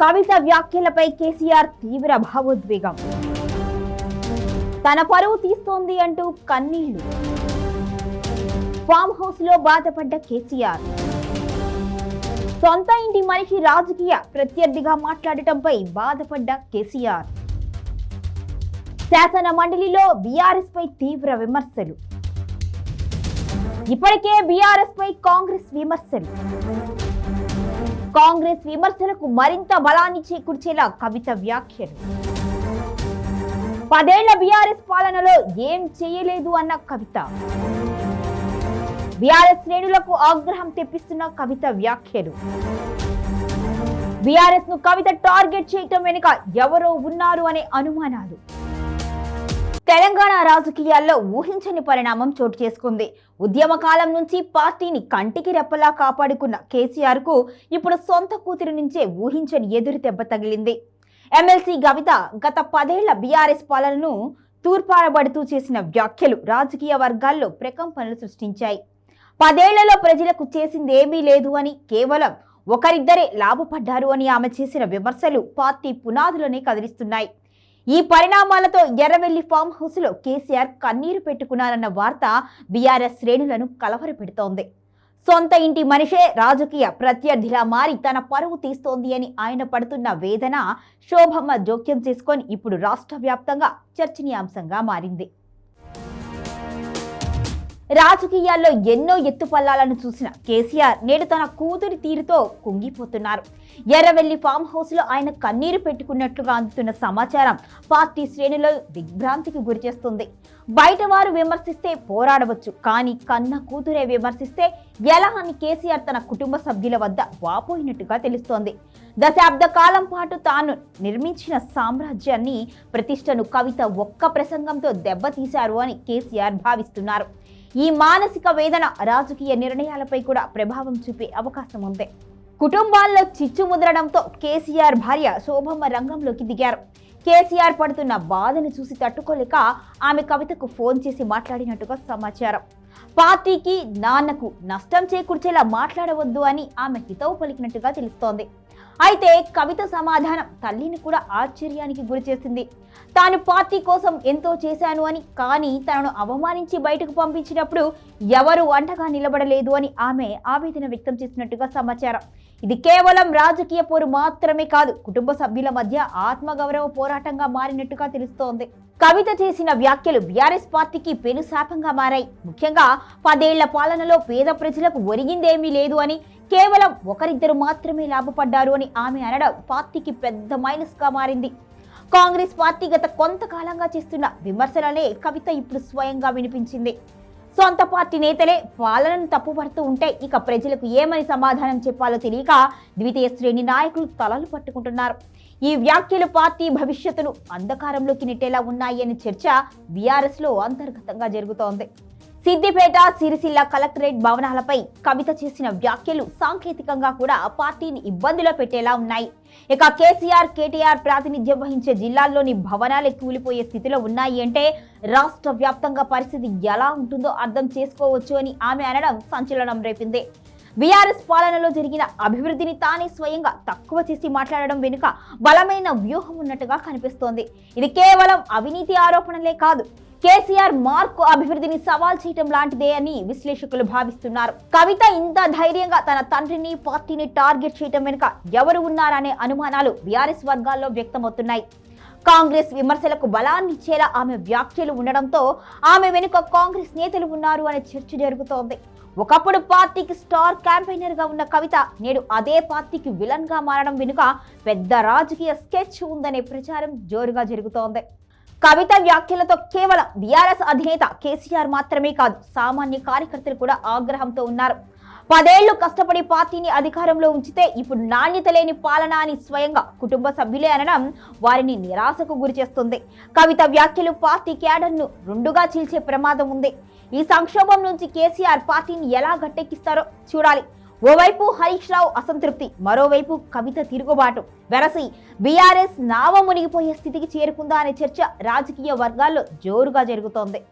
కవిత వ్యాఖ్యలపై కేసీఆర్ తీవ్ర భావోద్వేగం. తన పరువు తీస్తోంది అంటూ కన్నీళ్ళు. ఫామ్ హౌస్లో బాధపడ్డ కేసీఆర్. సొంత ఇంటి మనిషి రాజకీయ ప్రత్యర్థిగా మాట్లాడటంపై బాధపడ్డ కేసీఆర్. శాసన మండలిలో బీఆర్ఎస్ పై తీవ్ర విమర్శలు. ఇప్పటికే బీఆర్ఎస్ పై కాంగ్రెస్ విమర్శలు. కాంగ్రెస్ విమర్శలకు మరింత బలాన్ని చేకూర్చేలా కవిత వ్యాఖ్యలు. పదేళ్ళ బీఆర్ఎస్ పాలనలో ఏం చేయలేదు అన్న కవిత. బీఆర్ఎస్ శ్రేణులకు ఆగ్రహం తెప్పిస్తున్న కవిత వ్యాఖ్యలు. బీఆర్ఎస్ను కవిత టార్గెట్ చేయటం వెనుక ఎవరో ఉన్నారు అనే అనుమానాలు. తెలంగాణ రాజకీయాల్లో ఊహించని పరిణామం చోటు చేసుకుంది. ఉద్యమ కాలం నుంచి పార్టీని కంటికి రెప్పలా కాపాడుకున్న కేసీఆర్కు ఇప్పుడు సొంత కూతురు నుంచే ఊహించని ఎదురు దెబ్బ తగిలింది. ఎమ్మెల్సీ కవిత గత పదేళ్ళ బీఆర్ఎస్ పాలనను తూర్పారబడుతూ చేసిన వ్యాఖ్యలు రాజకీయ వర్గాల్లో ప్రకంపనలు సృష్టించాయి. పదేళ్ళలో ప్రజలకు చేసింది ఏమీ లేదు అని కేవలం ఒకరిద్దరే లాభపడ్డారు అని ఆమె చేసిన విమర్శలు పార్టీ పునాదులనే కదిలిస్తున్నాయి. ఈ పరిణామాలతో ఎర్రవెల్లి ఫామ్ హౌస్లో కేసీఆర్ కన్నీరు పెట్టుకున్నారన్న వార్త బీఆర్ఎస్ శ్రేణులను కలవరపెడుతోంది. సొంత ఇంటి మనిషే రాజకీయ ప్రత్యర్థిలా మారి తన పరువు తీస్తోంది అని ఆయన పడుతున్న వేదన శోభమ్మ జోక్యం చేసుకొని ఇప్పుడు రాష్ట్ర వ్యాప్తంగా చర్చనీయాంశంగా మారింది. రాజకీయాల్లో ఎన్నో ఎత్తుపల్లాలను చూసిన కేసీఆర్ నేడు తన కూతురి తీరుతో కుంగిపోతున్నారు. ఎర్రవెల్లి ఫామ్ హౌస్లో ఆయన కన్నీరు పెట్టుకున్నట్లుగా అందుతున్న సమాచారం పార్టీ శ్రేణులో దిగ్భ్రాంతికి గురిచేస్తుంది బయట వారు విమర్శిస్తే పోరాడవచ్చు కానీ కన్న కూతురే విమర్శిస్తే ఎలా అని కేసీఆర్ తన కుటుంబ సభ్యుల వద్ద వాపోయినట్టుగా తెలుస్తోంది. దశాబ్ద కాలం పాటు తాను నిర్మించిన సామ్రాజ్యాన్ని ప్రతిష్టను కవిత ఒక్క ప్రసంగంతో దెబ్బతీశారు అని కేసీఆర్ భావిస్తున్నారు. ఈ మానసిక వేదన రాజకీయ నిర్ణయాలపై కూడా ప్రభావం చూపే అవకాశం ఉంది. కుటుంబాల్లో చిచ్చు ముదరడంతో కేసీఆర్ భార్య శోభమ్మ రంగంలోకి దిగారు. కేసీఆర్ పడుతున్న బాధను చూసి తట్టుకోలేక ఆమె కవితకు ఫోన్ చేసి మాట్లాడినట్టుగా సమాచారం. పార్టీకి నాన్నకు నష్టం చేకూర్చేలా మాట్లాడవద్దు అని ఆమె హితవు పలికినట్టుగా తెలుస్తోంది. అయితే కవిత సమాధానం తల్లిని కూడా ఆశ్చర్యానికి గురిచేసింది తాను పార్టీ కోసం ఎంతో చేశాను అని కానీ తనను అవమానించి బయటకు పంపించినప్పుడు ఎవరు వంటగా నిలబడలేదు అని ఆమె ఆవేదన వ్యక్తం చేసినట్టుగా సమాచారం. ఇది కేవలం రాజకీయ పోరు మాత్రమే కాదు కుటుంబ సభ్యుల మధ్య ఆత్మగౌరవ పోరాటంగా మారినట్టుగా తెలుస్తోంది. కవిత చేసిన వ్యాఖ్యలు బీఆర్ఎస్ పార్టీకి పెను శాపంగా మారాయి. ముఖ్యంగా పదేళ్ళ పాలనలో పేద ప్రజలకు ఒరిగిందేమీ లేదు అని కేవలం ఒకరిద్దరు మాత్రమే లాభపడ్డారు అని ఆమె అనడం పార్టీకి పెద్ద మైనస్గా మారింది. కాంగ్రెస్ పార్టీ గత కొంతకాలంగా చేస్తున్న విమర్శలనే కవిత ఇప్పుడు స్వయంగా వినిపించింది. సొంత పార్టీ నేతలే పాలనను తప్పుపడుతూ ఉంటే ఇక ప్రజలకు ఏమని సమాధానం చెప్పాలో తెలియక ద్వితీయ శ్రేణి నాయకులు తలలు పట్టుకుంటున్నారు. ఈ వ్యాఖ్యలు పార్టీ భవిష్యత్తును అంధకారంలోకి నెట్టేలా ఉన్నాయి అనే చర్చ బీఆర్ఎస్లో అంతర్గతంగా జరుగుతోంది. సిద్దిపేట సిరిసిల్ల కలెక్టరేట్ భవనాలపై కవిత చేసిన వ్యాఖ్యలు సాంకేతికంగా కూడా పార్టీని ఇబ్బందిలో పెట్టేలా ఉన్నాయి. ఇక కేసీఆర్ కేటీఆర్ ప్రాతినిధ్యం వహించే జిల్లాల్లోని భవనాలే కూలిపోయే స్థితిలో ఉన్నాయి అంటే రాష్ట్ర వ్యాప్తంగా పరిస్థితి ఎలా ఉంటుందో అర్థం చేసుకోవచ్చు అని ఆమె అనడం సంచలనం రేపింది. బీఆర్ఎస్ పాలనలో జరిగిన అభివృద్ధిని తానే స్వయంగా తక్కువ చేసి మాట్లాడడం వెనుక బలమైన వ్యూహం ఉన్నట్టుగా కనిపిస్తోంది. ఇది కేవలం అవినీతి ఆరోపణలే కాదు కేసీఆర్ మార్కు అభివృద్ధిని సవాల్ చేయటం లాంటిదే అని విశ్లేషకులు భావిస్తున్నారు. కవిత ఇంత ధైర్యంగా తన తండ్రిని పార్టీని టార్గెట్ చేయటం వెనుక ఎవరు ఉన్నారనే అనుమానాలు బీఆర్ఎస్ వర్గాల్లో వ్యక్తమవుతున్నాయి. కాంగ్రెస్ విమర్శలకు బలాన్ని ఇచ్చేలా ఆమె వ్యాఖ్యలు ఉండడంతో ఆమె వెనుక కాంగ్రెస్ నేతలు ఉన్నారు అనే చర్చ జరుగుతోంది. ఒకప్పుడు పార్టీకి స్టార్ క్యాంపెయినర్గా ఉన్న కవిత నేడు అదే పార్టీకి విలన్గా మారడం వెనుక పెద్ద రాజకీయ స్కెచ్ ఉందనే ప్రచారం జోరుగా జరుగుతోంది. కవిత వ్యాఖ్యలతో కేవలం బీఆర్ఎస్ అధినేత కేసీఆర్ మాత్రమే కాదు సామాన్య కార్యకర్తలు కూడా ఆగ్రహంతో ఉన్నారు. పదేళ్ళు కష్టపడి పార్టీని అధికారంలో ఉంచితే ఇప్పుడు నాణ్యత లేని పాలన అని స్వయంగా కుటుంబ సభ్యులే అనడం వారిని నిరాశకు గురిచేస్తుంది కవిత వ్యాఖ్యలు పార్టీ క్యాడర్ను రెండుగా చీల్చే ప్రమాదం ఉంది. ఈ సంక్షోభం నుంచి కేసీఆర్ పార్టీని ఎలా గట్టెక్కిస్తారో చూడాలి. ఓవైపు హరీష్ రావు అసంతృప్తి మరోవైపు కవిత తిరుగుబాటు. వెరసి బీఆర్ఎస్ నావ మునిగిపోయే స్థితికి చేరుకుందా అనే చర్చ రాజకీయ వర్గాల్లో జోరుగా జరుగుతోంది.